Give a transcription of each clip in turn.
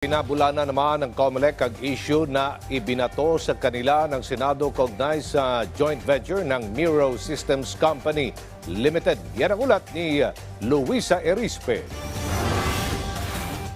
Pinabula na naman ng COMELEC ang issue na ibinato sa kanila ng Senado kaugnay sa joint venture ng Miro Systems Company Limited. Yan ang ulat ni Luisa Erispe.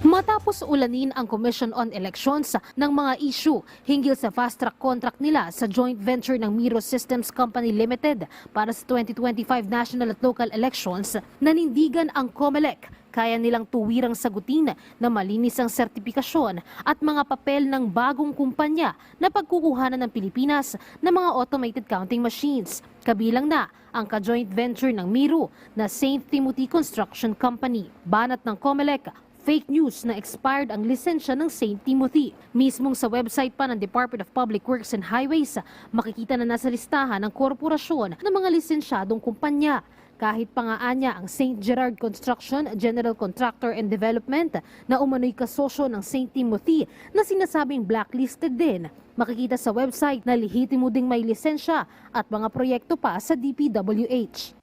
Matapos ulanin ang Commission on Elections ng mga issue hinggil sa fast-track contract nila sa joint venture ng Miro Systems Company Limited para sa 2025 national at local elections, nanindigan ang COMELEC kaya nilang tuwirang sagutin na malinis ang sertipikasyon at mga papel ng bagong kumpanya na pagkukuhanan ng Pilipinas ng mga automated counting machines. Kabilang na ang ka-joint venture ng Miro na St. Timothy Construction Company. Banat ng COMELEC, fake news na expired ang lisensya ng St. Timothy. Mismong sa website pa ng Department of Public Works and Highways, makikita na nasa listahan ng korporasyon ng mga lisensyadong kumpanya. Kahit pa nga anya ang St. Gerard Construction General Contractor and Development na umano'y kasosyo ng St. Timothy na sinasabing blacklisted din. Makikita sa website na lihitimo ding may lisensya at mga proyekto pa sa DPWH.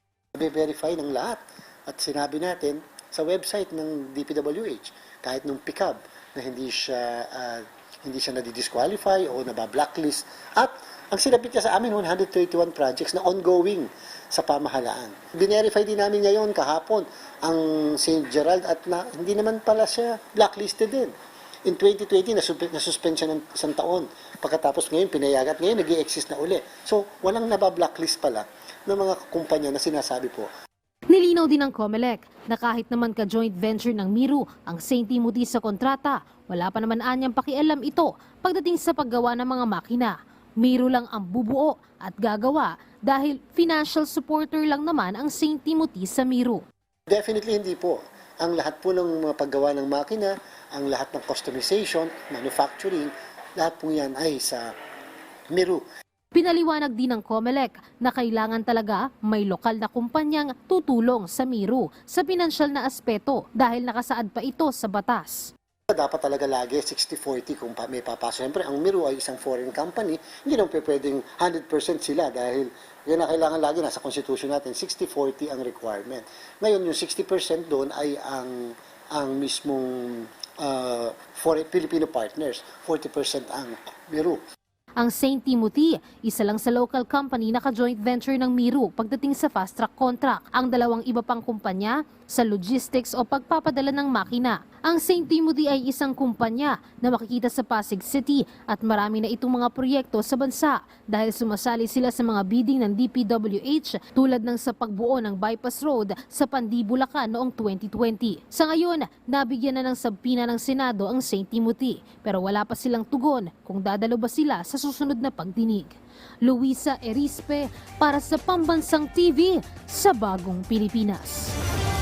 verify ng lahat. At sinabi natin sa website ng DPWH, kahit nung pickup na hindi siya ah, hindi siya nadi-disqualify o naba-blacklist. At ang sinabit niya sa amin, 131 projects na ongoing sa pamahalaan. Binerify din namin ngayon, kahapon, ang St. Gerald at na, hindi naman pala siya blacklisted din. In 2020, nasuspend, siya ng isang taon. Pagkatapos ngayon, pinayagat. Ngayon, nag exist na uli. So, walang naba-blacklist pala ng mga kumpanya na sinasabi po. Nilinaw din ng COMELEC na kahit naman ka-joint venture ng Miro ang St. Timothy sa kontrata, wala pa naman anyang pakialam ito pagdating sa paggawa ng mga makina. Miro lang ang bubuo at gagawa dahil financial supporter lang naman ang St. Timothy sa Miro. Definitely hindi po. Ang lahat po ng mga paggawa ng makina, ang lahat ng customization, manufacturing, lahat po yan ay sa Miru. Pinaliwanag din ng COMELEC na kailangan talaga may lokal na kumpanyang tutulong sa Miro sa pinansyal na aspeto dahil nakasaad pa ito sa batas. Dapat talaga lagi 60-40 kung may papasok. Siyempre, ang Miru ay isang foreign company, hindi naman pwedeng 100% sila dahil yan na kailangan lagi nasa constitution natin, 60-40 ang requirement. Ngayon, yung 60% doon ay ang ang mismong uh, for Filipino partners, 40% ang Miru. Ang St. Timothy, isa lang sa local company na ka-joint venture ng Miro pagdating sa fast track contract. Ang dalawang iba pang kumpanya sa logistics o pagpapadala ng makina. Ang St. Timothy ay isang kumpanya na makikita sa Pasig City at marami na itong mga proyekto sa bansa dahil sumasali sila sa mga bidding ng DPWH tulad ng sa pagbuo ng bypass road sa Pandi, Bulacan noong 2020. Sa ngayon, nabigyan na ng sabpina ng Senado ang St. Timothy pero wala pa silang tugon kung dadalo ba sila sa susunod na pagdinig. Luisa Erispe para sa Pambansang TV sa Bagong Pilipinas.